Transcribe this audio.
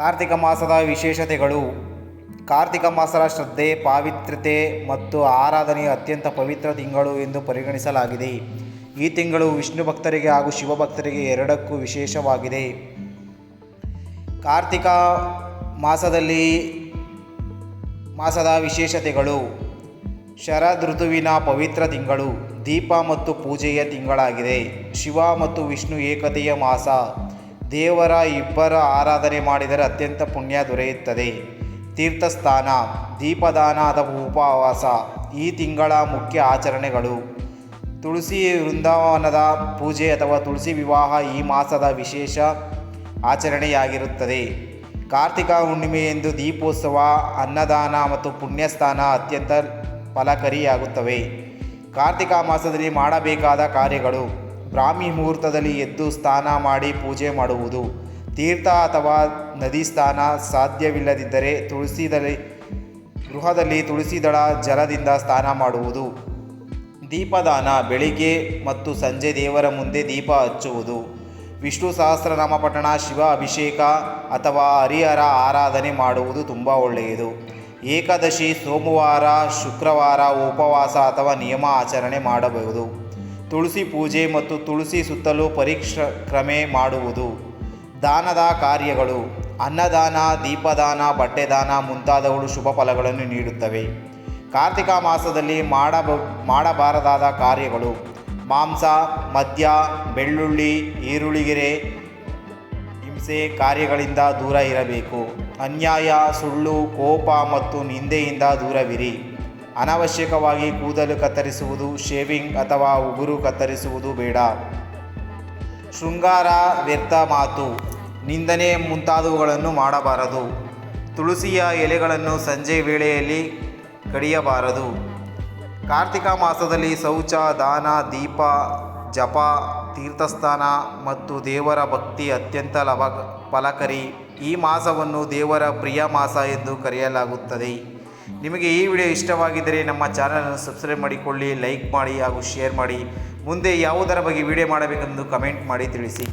ಕಾರ್ತಿಕ ಮಾಸದ ವಿಶೇಷತೆಗಳು. ಕಾರ್ತಿಕ ಮಾಸದ ಶ್ರದ್ಧೆ, ಪಾವಿತ್ರ್ಯತೆ ಮತ್ತು ಆರಾಧನೆಯ ಅತ್ಯಂತ ಪವಿತ್ರ ತಿಂಗಳು ಎಂದು ಪರಿಗಣಿಸಲಾಗಿದೆ. ಈ ತಿಂಗಳು ವಿಷ್ಣು ಭಕ್ತರಿಗೆ ಹಾಗೂ ಶಿವಭಕ್ತರಿಗೆ ಎರಡಕ್ಕೂ ವಿಶೇಷವಾಗಿದೆ. ಕಾರ್ತಿಕ ಮಾಸದಲ್ಲಿ ಮಾಸದ ವಿಶೇಷತೆಗಳು. ಶರದ್ ಋತುವಿನ ಪವಿತ್ರ ತಿಂಗಳು, ದೀಪ ಮತ್ತು ಪೂಜೆಯ ತಿಂಗಳಾಗಿದೆ. ಶಿವ ಮತ್ತು ವಿಷ್ಣು ಏಕತೆಯ ಮಾಸ. ದೇವರ ಇಬ್ಬರ ಆರಾಧನೆ ಮಾಡಿದರೆ ಅತ್ಯಂತ ಪುಣ್ಯ ದೊರೆಯುತ್ತದೆ. ತೀರ್ಥಸ್ಥಾನ ದೀಪದಾನ ಅಥವಾ ಉಪವಾಸ, ಈ ತಿಂಗಳ ಮುಖ್ಯ ಆಚರಣೆಗಳು. ತುಳಸಿ ವೃಂದಾವನದ ಪೂಜೆ ಅಥವಾ ತುಳಸಿ ವಿವಾಹ ಈ ಮಾಸದ ವಿಶೇಷ ಆಚರಣೆಯಾಗಿರುತ್ತದೆ. ಕಾರ್ತಿಕ ಹುಣ್ಣಿಮೆಯೆಂದು ದೀಪೋತ್ಸವ, ಅನ್ನದಾನ ಮತ್ತು ಪುಣ್ಯಸ್ಥಾನ ಅತ್ಯಂತ ಫಲಕರಿಯಾಗುತ್ತವೆ. ಕಾರ್ತಿಕ ಮಾಸದಲ್ಲಿ ಮಾಡಬೇಕಾದ ಕಾರ್ಯಗಳು. ಬ್ರಾಹ್ಮಿ ಮುಹೂರ್ತದಲ್ಲಿ ಎದ್ದು ಸ್ನಾನ ಮಾಡಿ ಪೂಜೆ ಮಾಡುವುದು. ತೀರ್ಥ ಅಥವಾ ನದಿ ಸ್ನಾನ ಸಾಧ್ಯವಿಲ್ಲದಿದ್ದರೆ ತುಳಸಿದಲ್ಲಿ, ಗೃಹದಲ್ಲಿ ತುಳಸಿ ದಳ ಜಲದಿಂದ ಸ್ನಾನ ಮಾಡುವುದು. ದೀಪದಾನ ಬೆಳಿಗ್ಗೆ ಮತ್ತು ಸಂಜೆ ದೇವರ ಮುಂದೆ ದೀಪ ಹಚ್ಚುವುದು. ವಿಷ್ಣು ಸಹಸ್ರನಾಮ ಪಠಣ ಶಿವ ಅಭಿಷೇಕ ಅಥವಾ ಹರಿಹರ ಆರಾಧನೆ ಮಾಡುವುದು ತುಂಬ ಒಳ್ಳೆಯದು. ಏಕಾದಶಿ ಸೋಮವಾರ, ಶುಕ್ರವಾರ ಉಪವಾಸ ಅಥವಾ ನಿಯಮ ಆಚರಣೆ ಮಾಡಬಹುದು. ತುಳಸಿ ಪೂಜೆ ಮತ್ತು ತುಳಸಿ ಸುತ್ತಲೂ ಪರಿಕ್ರಮೆ ಮಾಡುವುದು. ದಾನದ ಕಾರ್ಯಗಳು, ಅನ್ನದಾನ, ದೀಪದಾನ, ಬಟ್ಟೆದಾನ ಮುಂತಾದವುಗಳು ಶುಭ ಫಲಗಳನ್ನು ನೀಡುತ್ತವೆ. ಕಾರ್ತಿಕ ಮಾಸದಲ್ಲಿ ಮಾಡಬ, ಮಾಡಬಾರದಾದ ಕಾರ್ಯಗಳು, ಮಾಂಸ, ಮದ್ಯ, ಬೆಳ್ಳುಳ್ಳಿ, ಈರುಳ್ಳಿಗೆರೆ ಹಿಂಸೆ ಕಾರ್ಯಗಳಿಂದ ದೂರ ಇರಬೇಕು. ಅನ್ಯಾಯ, ಸುಳ್ಳು, ಕೋಪ ಮತ್ತು ನಿಂದೆಯಿಂದ ದೂರವಿರಿ. ಅನವಶ್ಯಕವಾಗಿ ಕೂದಲು ಕತ್ತರಿಸುವುದು ಶೇವಿಂಗ್ ಅಥವಾ ಉಗುರು ಕತ್ತರಿಸುವುದು ಬೇಡ. ಶೃಂಗಾರ ವ್ಯರ್ಥ ಮಾತು. ನಿಂದನೆ ಮುಂತಾದವುಗಳನ್ನು ಮಾಡಬಾರದು. ತುಳಸಿಯ ಎಲೆಗಳನ್ನು ಸಂಜೆ ವೇಳೆಯಲ್ಲಿ ಕಡಿಯಬಾರದು. ಕಾರ್ತಿಕ ಮಾಸದಲ್ಲಿ ಶೌಚ, ದಾನ, ದೀಪ, ಜಪ, ತೀರ್ಥಸ್ಥಾನ ಮತ್ತು ದೇವರ ಭಕ್ತಿ ಅತ್ಯಂತ ಲವ ಫಲಕರಿ. ಈ ಮಾಸವನ್ನು ದೇವರ ಪ್ರಿಯ ಮಾಸ ಎಂದು ಕರೆಯಲಾಗುತ್ತದೆ. ನಿಮಗೆ ಈ ವಿಡಿಯೋ ಇಷ್ಟವಾಗಿದ್ದರೆ ನಮ್ಮ ಚಾನಲನ್ನು ಸಬ್ಸ್ಕ್ರೈಬ್ ಮಾಡಿಕೊಳ್ಳಿ, ಲೈಕ್ ಮಾಡಿ ಹಾಗೂ ಶೇರ್ ಮಾಡಿ. ಮುಂದೆ ಯಾವುದರ ಬಗ್ಗೆ ವಿಡಿಯೋ ಮಾಡಬೇಕೆಂದು ಕಮೆಂಟ್ ಮಾಡಿ ತಿಳಿಸಿ.